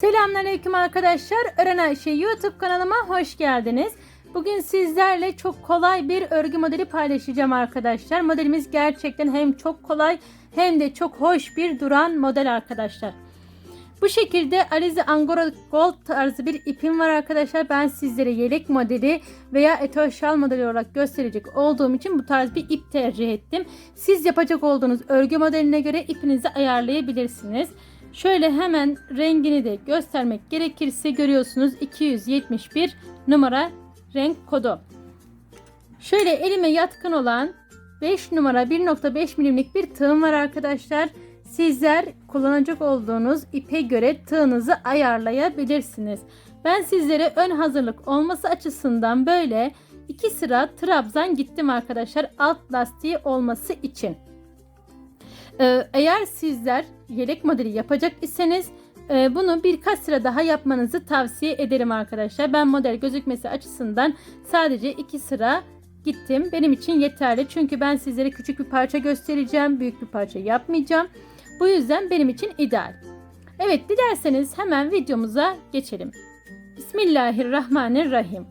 Selamünaleyküm arkadaşlar. Öğren Ayşe YouTube kanalıma hoş geldiniz. Bugün sizlerle çok kolay bir örgü modeli paylaşacağım arkadaşlar. Modelimiz gerçekten hem çok kolay hem de çok hoş bir duran model arkadaşlar. Bu şekilde Alize Angora Gold tarzı bir ipim var arkadaşlar. Ben sizlere yelek modeli veya etol şal modeli olarak gösterecek olduğum için bu tarz bir ip tercih ettim. Siz yapacak olduğunuz örgü modeline göre ipinizi ayarlayabilirsiniz. Şöyle hemen rengini de göstermek gerekirse görüyorsunuz 271 numara renk kodu. Şöyle elime yatkın olan 5 numara 1.5 milimlik bir tığım var arkadaşlar. Sizler kullanacak olduğunuz ipe göre tığınızı ayarlayabilirsiniz. Ben sizlere ön hazırlık olması açısından böyle iki sıra trabzan gittim arkadaşlar alt lastiği olması için. Ee, eğer sizler yelek modeli yapacak iseniz e, bunu birkaç sıra daha yapmanızı tavsiye ederim arkadaşlar. Ben model gözükmesi açısından sadece iki sıra gittim. Benim için yeterli. Çünkü ben sizlere küçük bir parça göstereceğim. Büyük bir parça yapmayacağım. Bu yüzden benim için ideal. Evet dilerseniz hemen videomuza geçelim. Bismillahirrahmanirrahim.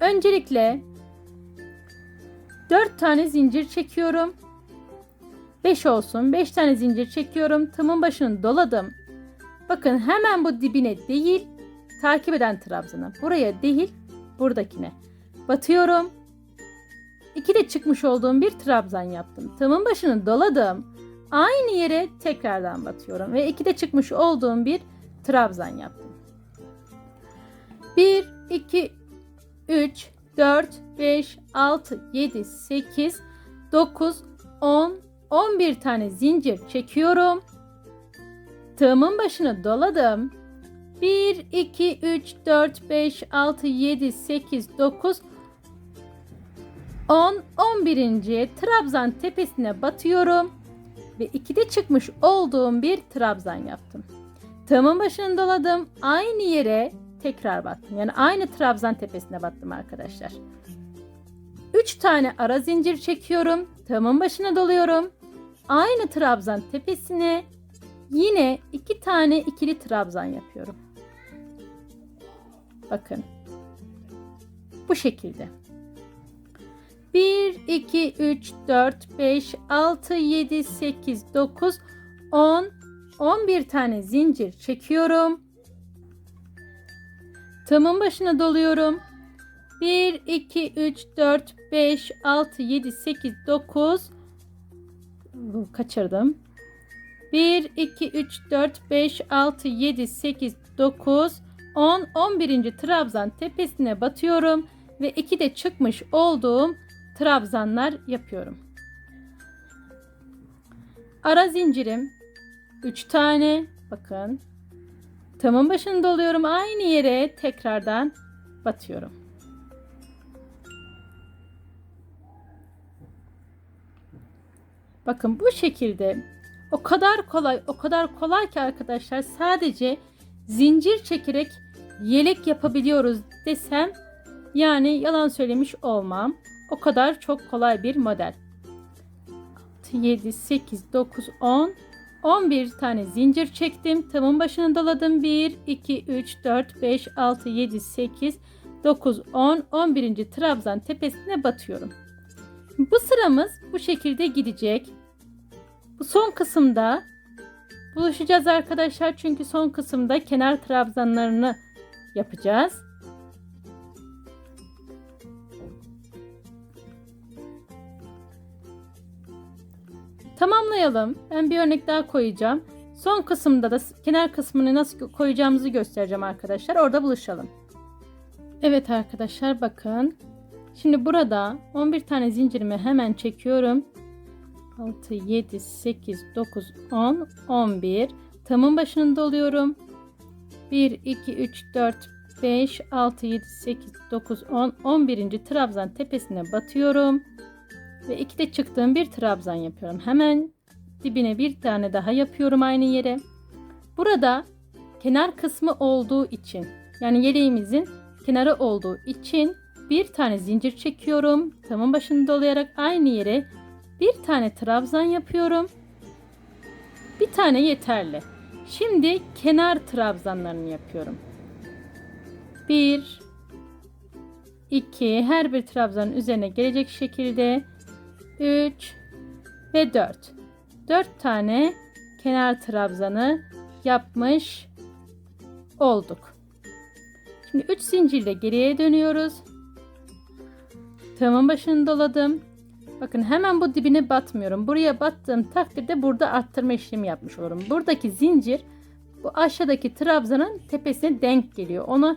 Öncelikle 4 tane zincir çekiyorum. 5 olsun. 5 tane zincir çekiyorum. Tımın başını doladım. Bakın hemen bu dibine değil, takip eden trabzana. Buraya değil, buradakine. Batıyorum. İki de çıkmış olduğum bir trabzan yaptım. Tımın başını doladım. Aynı yere tekrardan batıyorum ve iki de çıkmış olduğum bir trabzan yaptım. 1 2 3 4 5 6 7 8 9 10 11 tane zincir çekiyorum. Tığımın başını doladım. 1, 2, 3, 4, 5, 6, 7, 8, 9, 10, 11. trabzan tepesine batıyorum. Ve 2'de çıkmış olduğum bir trabzan yaptım. Tığımın başını doladım. Aynı yere tekrar battım. Yani aynı trabzan tepesine battım arkadaşlar. 3 tane ara zincir çekiyorum. Tığımın başına doluyorum. Aynı trabzan tepesine yine iki tane ikili trabzan yapıyorum. Bakın. Bu şekilde. 1, 2, 3, 4, 5, 6, 7, 8, 9, 10, 11 tane zincir çekiyorum. Tığımın başına doluyorum. 1, 2, 3, 4, 5, 6, 7, 8, 9, kaçırdım. 1, 2, 3, 4, 5, 6, 7, 8, 9, 10, 11. trabzan tepesine batıyorum ve 2 de çıkmış olduğum trabzanlar yapıyorum. Ara zincirim 3 tane bakın. Tamın başını doluyorum aynı yere tekrardan batıyorum. Bakın bu şekilde o kadar kolay o kadar kolay ki arkadaşlar sadece zincir çekerek yelek yapabiliyoruz desem yani yalan söylemiş olmam. O kadar çok kolay bir model. 6, 7, 8, 9, 10, 11 tane zincir çektim. Tamın başını doladım. 1, 2, 3, 4, 5, 6, 7, 8, 9, 10, 11. trabzan tepesine batıyorum. Bu sıramız bu şekilde gidecek. Bu son kısımda buluşacağız arkadaşlar. Çünkü son kısımda kenar trabzanlarını yapacağız. Tamamlayalım. Ben bir örnek daha koyacağım. Son kısımda da kenar kısmını nasıl koyacağımızı göstereceğim arkadaşlar. Orada buluşalım. Evet arkadaşlar bakın. Şimdi burada 11 tane zincirimi hemen çekiyorum. 6, 7, 8, 9, 10, 11. Tamın başını doluyorum. 1, 2, 3, 4, 5, 6, 7, 8, 9, 10, 11. trabzan tepesine batıyorum. Ve 2 de çıktığım bir trabzan yapıyorum. Hemen dibine bir tane daha yapıyorum aynı yere. Burada kenar kısmı olduğu için yani yeleğimizin kenarı olduğu için bir tane zincir çekiyorum. Tamın başını dolayarak aynı yere bir tane trabzan yapıyorum. Bir tane yeterli. Şimdi kenar trabzanlarını yapıyorum. 1 2 her bir trabzanın üzerine gelecek şekilde 3 ve 4. 4 tane kenar trabzanı yapmış olduk. Şimdi 3 zincirle geriye dönüyoruz. Tığımın başını doladım. Bakın hemen bu dibine batmıyorum. Buraya battığım takdirde burada arttırma işlemi yapmış olurum. Buradaki zincir bu aşağıdaki trabzanın tepesine denk geliyor. Ona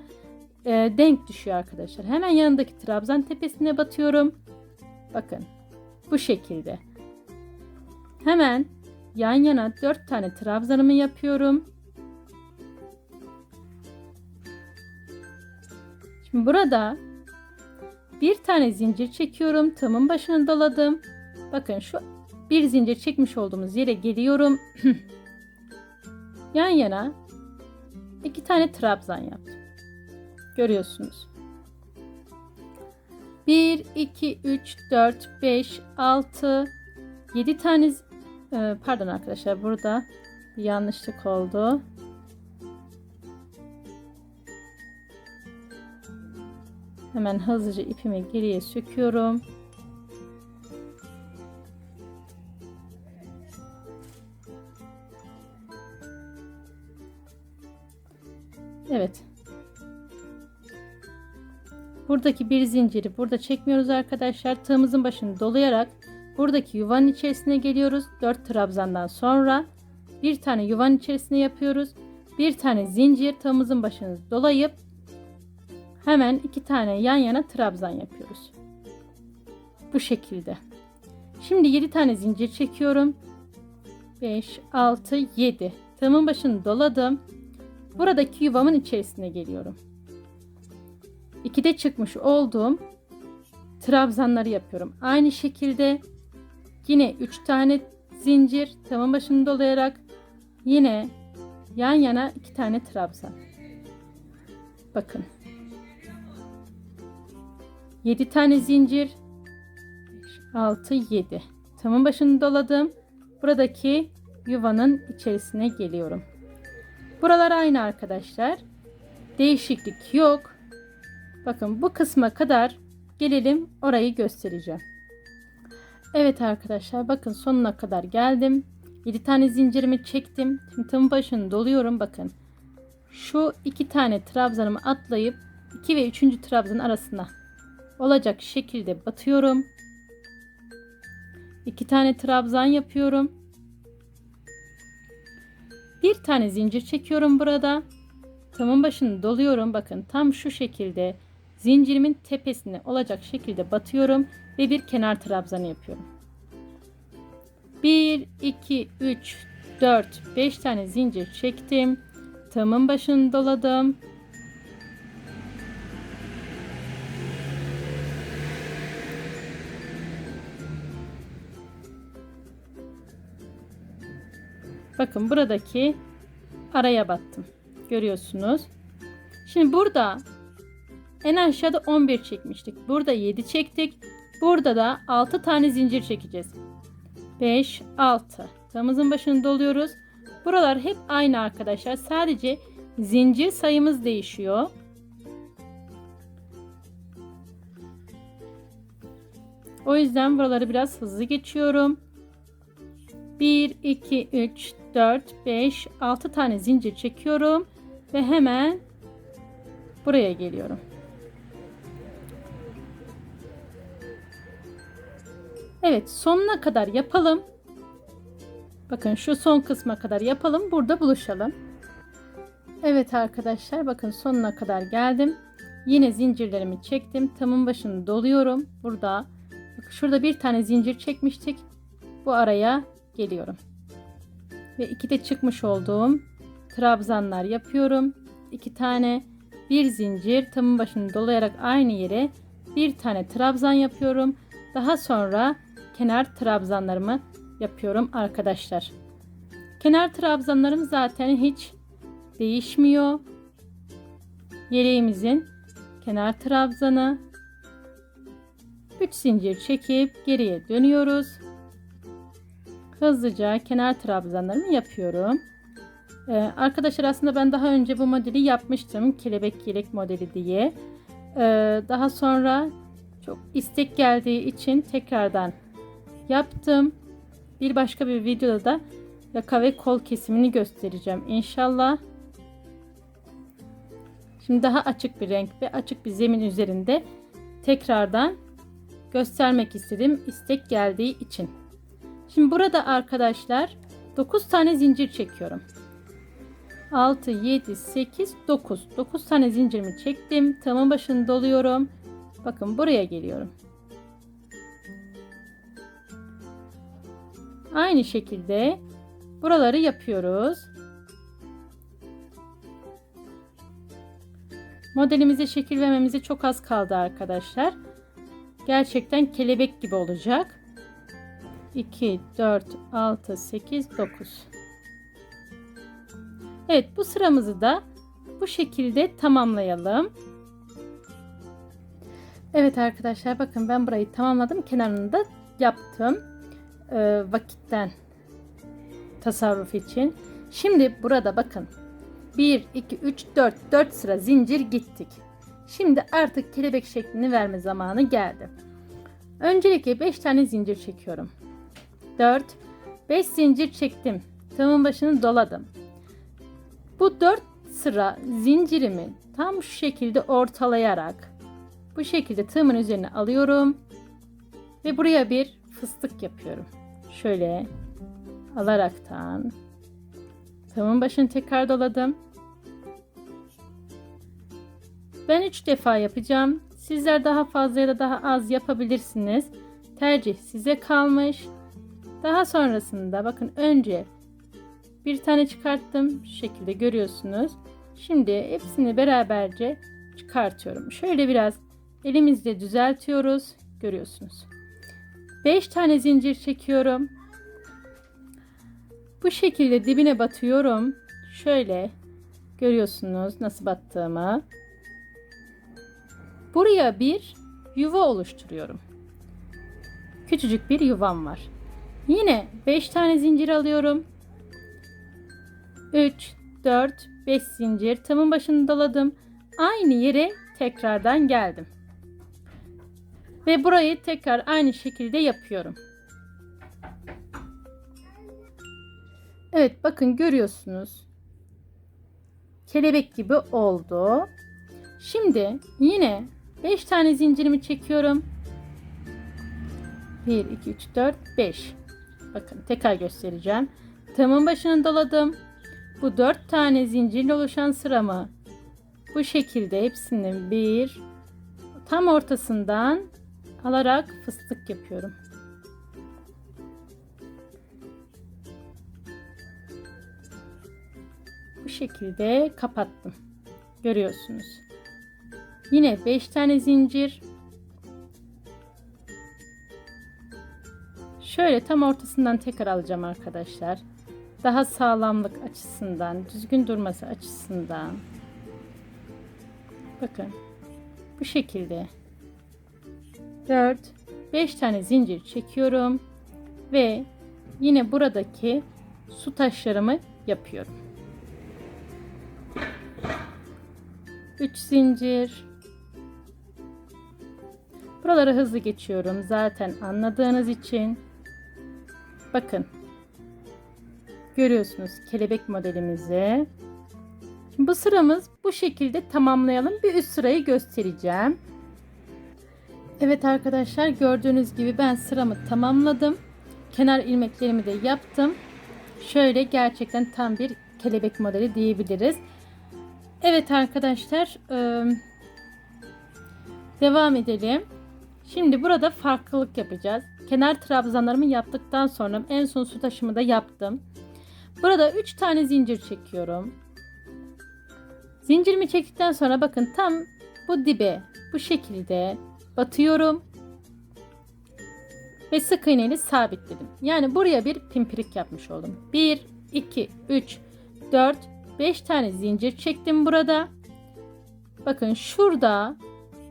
e, denk düşüyor arkadaşlar. Hemen yanındaki trabzan tepesine batıyorum. Bakın bu şekilde. Hemen yan yana 4 tane trabzanımı yapıyorum. Şimdi burada bir tane zincir çekiyorum. Tığımın başını doladım. Bakın şu bir zincir çekmiş olduğumuz yere geliyorum. Yan yana iki tane trabzan yaptım. Görüyorsunuz. 1, 2, 3, 4, 5, 6, 7 tane e, pardon arkadaşlar burada bir yanlışlık oldu. Hemen hızlıca ipimi geriye söküyorum. Evet. Buradaki bir zinciri burada çekmiyoruz arkadaşlar. Tığımızın başını dolayarak buradaki yuvanın içerisine geliyoruz. 4 trabzandan sonra bir tane yuvanın içerisine yapıyoruz. Bir tane zincir tığımızın başını dolayıp hemen iki tane yan yana trabzan yapıyoruz. Bu şekilde. Şimdi 7 tane zincir çekiyorum. 5, 6, 7. Tığımın başını doladım. Buradaki yuvamın içerisine geliyorum. 2'de çıkmış olduğum trabzanları yapıyorum. Aynı şekilde yine 3 tane zincir tığımın başını dolayarak yine yan yana 2 tane trabzan. Bakın. 7 tane zincir 6 7 tığımın başını doladım. Buradaki yuvanın içerisine geliyorum. Buralar aynı arkadaşlar. Değişiklik yok. Bakın bu kısma kadar gelelim orayı göstereceğim. Evet arkadaşlar bakın sonuna kadar geldim. 7 tane zincirimi çektim. Şimdi tığın başını doluyorum bakın. Şu iki tane trabzanımı atlayıp 2 ve 3. trabzanın arasına olacak şekilde batıyorum. 2 tane trabzan yapıyorum. Bir tane zincir çekiyorum burada. Tığımın başını doluyorum. Bakın tam şu şekilde zincirimin tepesine olacak şekilde batıyorum ve bir kenar trabzanı yapıyorum. 1 2 3 4 5 tane zincir çektim. Tığımın başını doladım. Bakın buradaki araya battım. Görüyorsunuz. Şimdi burada en aşağıda 11 çekmiştik. Burada 7 çektik. Burada da 6 tane zincir çekeceğiz. 5, 6. Tığımızın başını doluyoruz. Buralar hep aynı arkadaşlar. Sadece zincir sayımız değişiyor. O yüzden buraları biraz hızlı geçiyorum. 1, 2, 3, 4, 5, 6 tane zincir çekiyorum. Ve hemen buraya geliyorum. Evet sonuna kadar yapalım. Bakın şu son kısma kadar yapalım. Burada buluşalım. Evet arkadaşlar bakın sonuna kadar geldim. Yine zincirlerimi çektim. Tamın başını doluyorum. Burada şurada bir tane zincir çekmiştik. Bu araya geliyorum. Ve iki de çıkmış olduğum trabzanlar yapıyorum. İki tane bir zincir tamın başını dolayarak aynı yere bir tane trabzan yapıyorum. Daha sonra kenar trabzanlarımı yapıyorum arkadaşlar. Kenar trabzanlarım zaten hiç değişmiyor. Yeleğimizin kenar trabzanı 3 zincir çekip geriye dönüyoruz. Hızlıca kenar trabzanlarımı yapıyorum. Ee, arkadaşlar aslında ben daha önce bu modeli yapmıştım. Kelebek yelek modeli diye. Ee, daha sonra çok istek geldiği için tekrardan yaptım. Bir başka bir videoda da yaka ve kol kesimini göstereceğim inşallah. Şimdi daha açık bir renk ve açık bir zemin üzerinde tekrardan göstermek istedim istek geldiği için. Şimdi burada arkadaşlar 9 tane zincir çekiyorum. 6, 7, 8, 9. 9 tane zincirimi çektim. Tığımın başını doluyorum. Bakın buraya geliyorum. Aynı şekilde buraları yapıyoruz. Modelimize şekil vermemize çok az kaldı arkadaşlar. Gerçekten kelebek gibi olacak. 2, 4, 6, 8, 9. Evet bu sıramızı da bu şekilde tamamlayalım. Evet arkadaşlar bakın ben burayı tamamladım. Kenarını da yaptım. Ee, vakitten tasarruf için. Şimdi burada bakın 1, 2, 3, 4. 4 sıra zincir gittik. Şimdi artık kelebek şeklini verme zamanı geldi. Öncelikle 5 tane zincir çekiyorum. 4, 5 zincir çektim. Tığımın başını doladım. Bu 4 sıra zincirimi tam şu şekilde ortalayarak bu şekilde tığımın üzerine alıyorum. Ve buraya bir fıstık yapıyorum. Şöyle alaraktan tığımın başını tekrar doladım. Ben 3 defa yapacağım. Sizler daha fazla ya da daha az yapabilirsiniz. Tercih size kalmış. Daha sonrasında bakın önce bir tane çıkarttım. Şu şekilde görüyorsunuz. Şimdi hepsini beraberce çıkartıyorum. Şöyle biraz elimizle düzeltiyoruz. Görüyorsunuz. 5 tane zincir çekiyorum. Bu şekilde dibine batıyorum. Şöyle görüyorsunuz nasıl battığımı. Buraya bir yuva oluşturuyorum. Küçücük bir yuvam var. Yine 5 tane zincir alıyorum. 3, 4, 5 zincir. Tamın başını doladım. Aynı yere tekrardan geldim. Ve burayı tekrar aynı şekilde yapıyorum. Evet bakın görüyorsunuz. Kelebek gibi oldu. Şimdi yine 5 tane zincirimi çekiyorum. 1, 2, 3, 4, 5. Bakın tekrar göstereceğim. Tığımın başını doladım. Bu 4 tane zincirle oluşan sıramı bu şekilde hepsinin bir tam ortasından alarak fıstık yapıyorum. Bu şekilde kapattım. Görüyorsunuz. Yine 5 tane zincir. Şöyle tam ortasından tekrar alacağım arkadaşlar. Daha sağlamlık açısından, düzgün durması açısından. Bakın. Bu şekilde 4 5 tane zincir çekiyorum ve yine buradaki su taşlarımı yapıyorum. 3 zincir. Buraları hızlı geçiyorum zaten anladığınız için. Bakın. Görüyorsunuz kelebek modelimizi. Şimdi bu sıramız bu şekilde tamamlayalım. Bir üst sırayı göstereceğim. Evet arkadaşlar gördüğünüz gibi ben sıramı tamamladım. Kenar ilmeklerimi de yaptım. Şöyle gerçekten tam bir kelebek modeli diyebiliriz. Evet arkadaşlar devam edelim. Şimdi burada farklılık yapacağız. Kenar trabzanlarımı yaptıktan sonra en son su taşımı da yaptım. Burada 3 tane zincir çekiyorum. Zincirimi çektikten sonra bakın tam bu dibe bu şekilde batıyorum. Ve sık iğneyle sabitledim. Yani buraya bir pimpirik yapmış oldum. 1, 2, 3, 4, 5 tane zincir çektim burada. Bakın şurada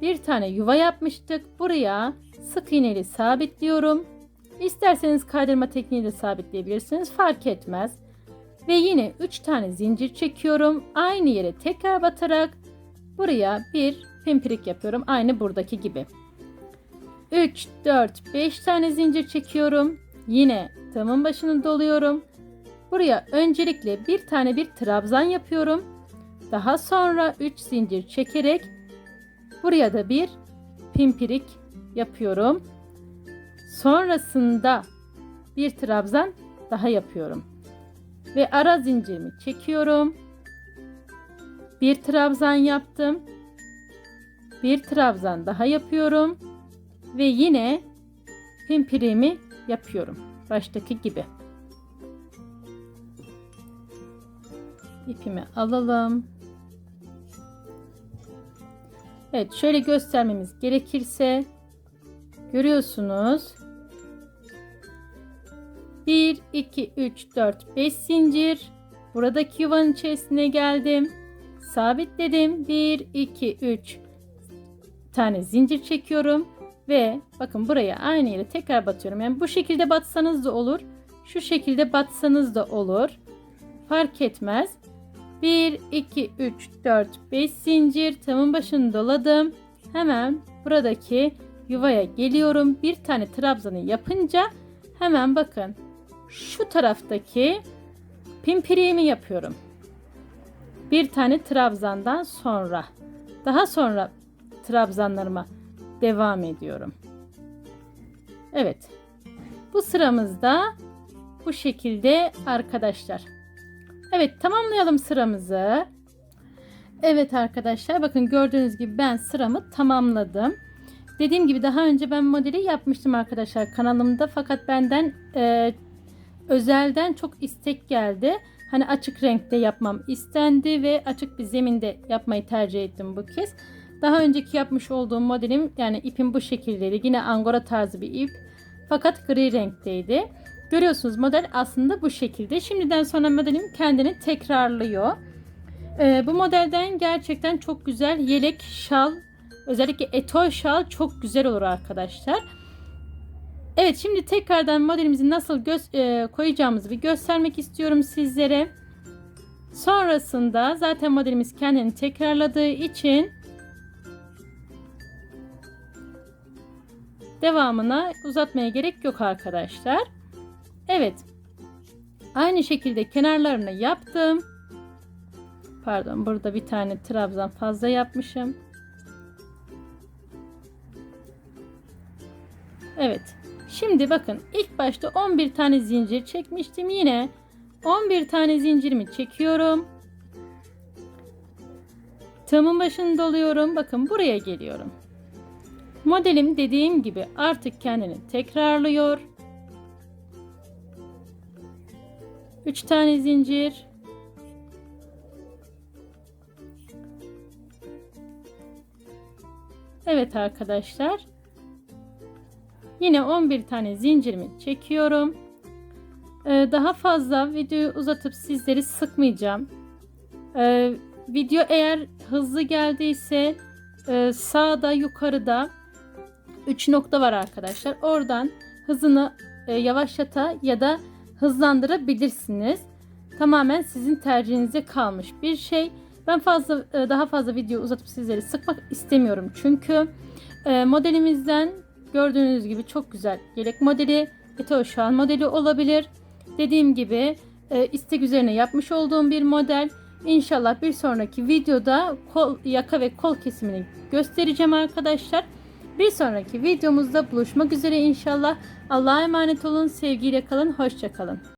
bir tane yuva yapmıştık. Buraya sık iğneli sabitliyorum. İsterseniz kaydırma tekniğiyle sabitleyebilirsiniz. Fark etmez. Ve yine 3 tane zincir çekiyorum. Aynı yere tekrar batarak buraya bir pimpirik yapıyorum. Aynı buradaki gibi. 3, 4, 5 tane zincir çekiyorum. Yine tığımın başını doluyorum. Buraya öncelikle bir tane bir trabzan yapıyorum. Daha sonra 3 zincir çekerek buraya da bir pimpirik yapıyorum. Sonrasında bir trabzan daha yapıyorum. Ve ara zincirimi çekiyorum. Bir trabzan yaptım. Bir trabzan daha yapıyorum. Ve yine pimpirimi yapıyorum. Baştaki gibi. İpimi alalım. Evet şöyle göstermemiz gerekirse görüyorsunuz. 1, 2, 3, 4, 5 zincir. Buradaki yuvanın içerisine geldim. Sabitledim. 1, 2, 3 tane zincir çekiyorum. Ve bakın buraya aynı yere tekrar batıyorum. Yani bu şekilde batsanız da olur. Şu şekilde batsanız da olur. Fark etmez. 1, 2, 3, 4, 5 zincir. Tamın başını doladım. Hemen buradaki yuvaya geliyorum. Bir tane trabzanı yapınca hemen bakın şu taraftaki pimpiriğimi yapıyorum. Bir tane trabzandan sonra. Daha sonra trabzanlarıma devam ediyorum. Evet. Bu sıramızda bu şekilde arkadaşlar. Evet tamamlayalım sıramızı. Evet arkadaşlar bakın gördüğünüz gibi ben sıramı tamamladım. Dediğim gibi daha önce ben modeli yapmıştım arkadaşlar kanalımda fakat benden e, özelden çok istek geldi. Hani açık renkte yapmam istendi ve açık bir zeminde yapmayı tercih ettim bu kez. Daha önceki yapmış olduğum modelim yani ipim bu şekildeydi. Yine angora tarzı bir ip fakat gri renkteydi. Görüyorsunuz model aslında bu şekilde. Şimdiden sonra modelim kendini tekrarlıyor. Ee, bu modelden gerçekten çok güzel yelek, şal, özellikle etol şal çok güzel olur arkadaşlar. Evet şimdi tekrardan modelimizi nasıl gö- e, koyacağımızı bir göstermek istiyorum sizlere. Sonrasında zaten modelimiz kendini tekrarladığı için devamına uzatmaya gerek yok arkadaşlar. Evet. Aynı şekilde kenarlarını yaptım. Pardon burada bir tane trabzan fazla yapmışım. Evet. Şimdi bakın ilk başta 11 tane zincir çekmiştim. Yine 11 tane zincirimi çekiyorum. Tığımın başını doluyorum. Bakın buraya geliyorum. Modelim dediğim gibi artık kendini tekrarlıyor. 3 tane zincir. Evet arkadaşlar. Yine 11 tane zincirimi çekiyorum. Ee, daha fazla videoyu uzatıp sizleri sıkmayacağım. Ee, video eğer hızlı geldiyse e, sağda yukarıda 3 nokta var arkadaşlar. Oradan hızını e, yavaşlata ya da hızlandırabilirsiniz. Tamamen sizin tercihinize kalmış bir şey. Ben fazla e, daha fazla video uzatıp sizleri sıkmak istemiyorum çünkü e, modelimizden gördüğünüz gibi çok güzel yelek modeli, Eto şu an modeli olabilir. Dediğim gibi e, istek üzerine yapmış olduğum bir model. İnşallah bir sonraki videoda kol, yaka ve kol kesimini göstereceğim arkadaşlar. Bir sonraki videomuzda buluşmak üzere inşallah. Allah'a emanet olun, sevgiyle kalın, hoşça kalın.